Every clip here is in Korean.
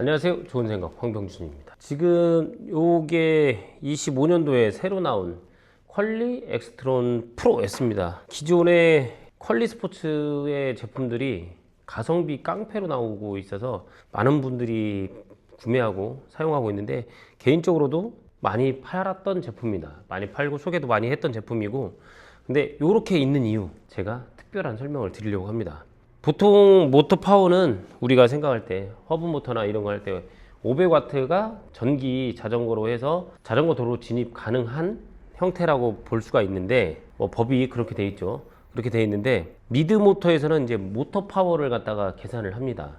안녕하세요. 좋은 생각 황병준입니다. 지금 요게 25년도에 새로 나온 퀄리 엑스트론 프로 S입니다. 기존의 퀄리 스포츠의 제품들이 가성비 깡패로 나오고 있어서 많은 분들이 구매하고 사용하고 있는데 개인적으로도 많이 팔았던 제품입니다. 많이 팔고 소개도 많이 했던 제품이고 근데 요렇게 있는 이유 제가 특별한 설명을 드리려고 합니다. 보통 모터 파워는 우리가 생각할 때 허브 모터나 이런 거 할 때 500와트가 전기 자전거로 해서 자전거 도로 진입 가능한 형태라고 볼 수가 있는데 뭐 법이 그렇게 돼 있죠. 그렇게 돼 있는데 미드 모터에서는 이제 모터 파워를 갖다가 계산을 합니다.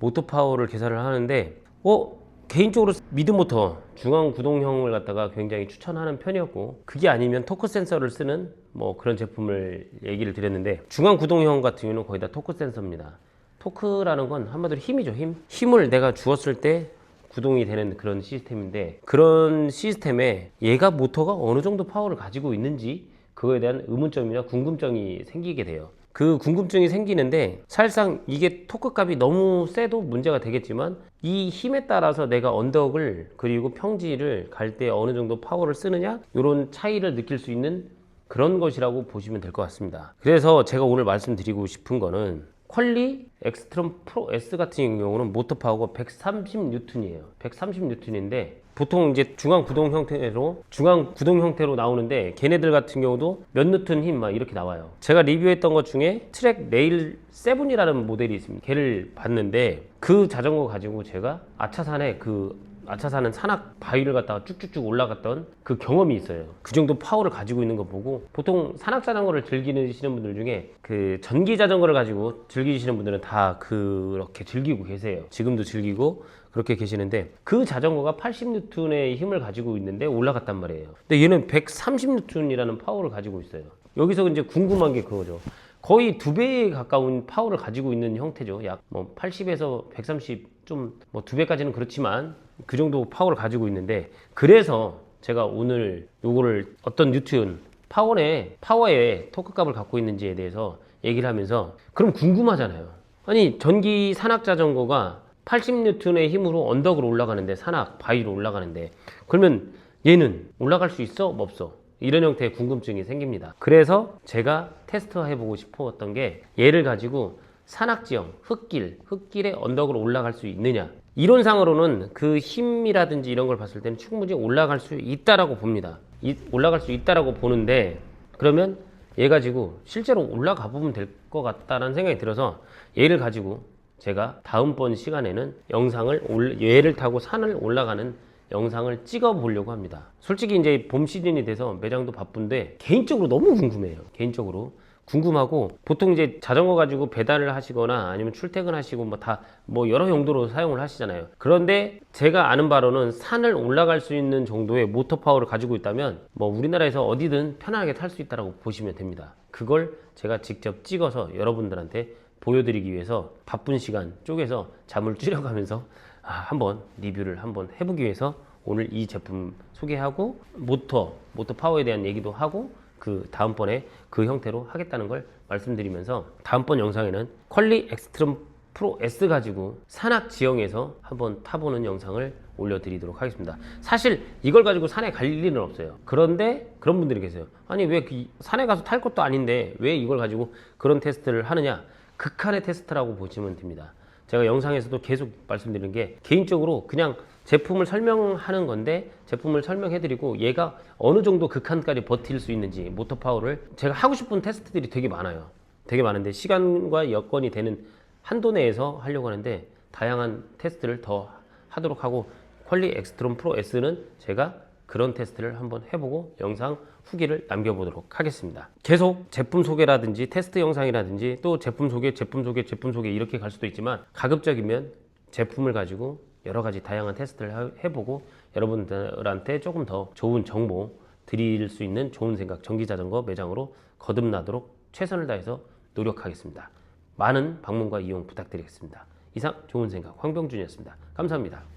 모터 파워를 계산을 하는데 어 개인적으로 미드 모터 중앙 구동형을 갖다가 굉장히 추천하는 편이었고 그게 아니면 토크 센서를 쓰는 뭐 그런 제품을 얘기를 드렸는데 중앙 구동형 같은 경우는 거의 다 토크 센서입니다. 토크라는 건 한마디로 힘이죠 힘 힘을 내가 주었을 때 구동이 되는 그런 시스템인데 그런 시스템에 얘가 모터가 어느 정도 파워를 가지고 있는지 그거에 대한 의문점이나 궁금증이 생기게 돼요. 그 궁금증이 생기는데 사실상 이게 토크 값이 너무 세도 문제가 되겠지만 이 힘에 따라서 내가 언덕을 그리고 평지를 갈 때 어느 정도 파워를 쓰느냐 이런 차이를 느낄 수 있는 그런 것이라고 보시면 될 것 같습니다. 그래서 제가 오늘 말씀드리고 싶은 거는 퀄리 엑스트롬 프로 S 같은 경우는 모터 파워가 130N이에요. 130N인데 보통 이제 중앙 구동 형태로 중앙 구동 형태로 나오는데 걔네들 같은 경우도 몇 뉴턴 힘 막 이렇게 나와요. 제가 리뷰했던 것 중에 트랙 레일 7이라는 모델이 있습니다. 걔를 봤는데 그 자전거 가지고 제가 아차산에 그 아차산은 산악 바위를 갖다가 쭉쭉쭉 올라갔던 그 경험이 있어요. 그 정도 파워를 가지고 있는 거 보고 보통 산악 자전거를 즐기시는 분들 중에 그 전기 자전거를 가지고 즐기시는 분들은 다 그렇게 즐기고 계세요. 지금도 즐기고 그렇게 계시는데 그 자전거가 80뉴턴의 힘을 가지고 있는데 올라갔단 말이에요. 근데 얘는 130뉴턴이라는 파워를 가지고 있어요. 여기서 이제 궁금한 게 그거죠. 거의 두 배에 가까운 파워를 가지고 있는 형태죠. 약 뭐 80에서 130 좀 뭐 두 배까지는 그렇지만 그 정도 파워를 가지고 있는데 그래서 제가 오늘 요거를 어떤 뉴튼 파워의 파워의 토크 값을 갖고 있는지에 대해서 얘기를 하면서 그럼 궁금하잖아요. 아니 전기 산악 자전거가 80뉴턴의 힘으로 언덕으로 올라가는데 산악 바위로 올라가는데 그러면 얘는 올라갈 수 있어? 뭐 없어? 이런 형태의 궁금증이 생깁니다. 그래서 제가 테스트해 보고 싶었던 게 얘를 가지고 산악지형, 흙길, 흙길에 언덕으로 올라갈 수 있느냐. 이론상으로는 그 힘이라든지 이런 걸 봤을 때는 충분히 올라갈 수 있다라고 봅니다. 이- 올라갈 수 있다라고 보는데 그러면 얘 가지고 실제로 올라가 보면 될 것 같다라는 생각이 들어서 얘를 가지고 제가 다음번 시간에는 영상을 올, 얘를 타고 산을 올라가는 영상을 찍어 보려고 합니다. 솔직히 이제 봄 시즌이 돼서 매장도 바쁜데 개인적으로 너무 궁금해요. 개인적으로 궁금하고 보통 이제 자전거 가지고 배달을 하시거나 아니면 출퇴근하시고 뭐 다뭐 여러 용도로 사용을 하시잖아요. 그런데 제가 아는 바로는 산을 올라갈 수 있는 정도의 모터 파워를 가지고 있다면 뭐 우리나라에서 어디든 편안하게 탈 수 있다라고 보시면 됩니다. 그걸 제가 직접 찍어서 여러분들한테 보여드리기 위해서 바쁜 시간 쪼개서 잠을 줄여가면서 아, 한번 리뷰를 한번 해보기 위해서 오늘 이 제품 소개하고 모터, 모터 파워에 대한 얘기도 하고 그 다음번에 그 형태로 하겠다는 걸 말씀드리면서 다음번 영상에는 퀄리 엑스트롬 프로 S 가지고 산악 지형에서 한번 타보는 영상을 올려드리도록 하겠습니다. 사실 이걸 가지고 산에 갈 일은 없어요. 그런데 그런 분들이 계세요. 아니 왜 그 산에 가서 탈 것도 아닌데 왜 이걸 가지고 그런 테스트를 하느냐? 극한의 테스트라고 보시면 됩니다. 제가 영상에서도 계속 말씀드리는 게 개인적으로 그냥 제품을 설명하는 건데 제품을 설명해드리고 얘가 어느 정도 극한까지 버틸 수 있는지 모터 파워를 제가 하고 싶은 테스트들이 되게 많아요. 되게 많은데 시간과 여건이 되는 한도 내에서 하려고 하는데 다양한 테스트를 더 하도록 하고 퀄리 엑스트롬 프로 S는 제가 그런 테스트를 한번 해보고 영상 후기를 남겨보도록 하겠습니다. 계속 제품 소개라든지 테스트 영상이라든지 또 제품 소개, 제품 소개, 제품 소개 이렇게 갈 수도 있지만 가급적이면 제품을 가지고 여러 가지 다양한 테스트를 하- 해보고 여러분들한테 조금 더 좋은 정보 드릴 수 있는 좋은 생각 전기자전거 매장으로 거듭나도록 최선을 다해서 노력하겠습니다. 많은 방문과 이용 부탁드리겠습니다. 이상 좋은 생각 황병준이었습니다. 감사합니다.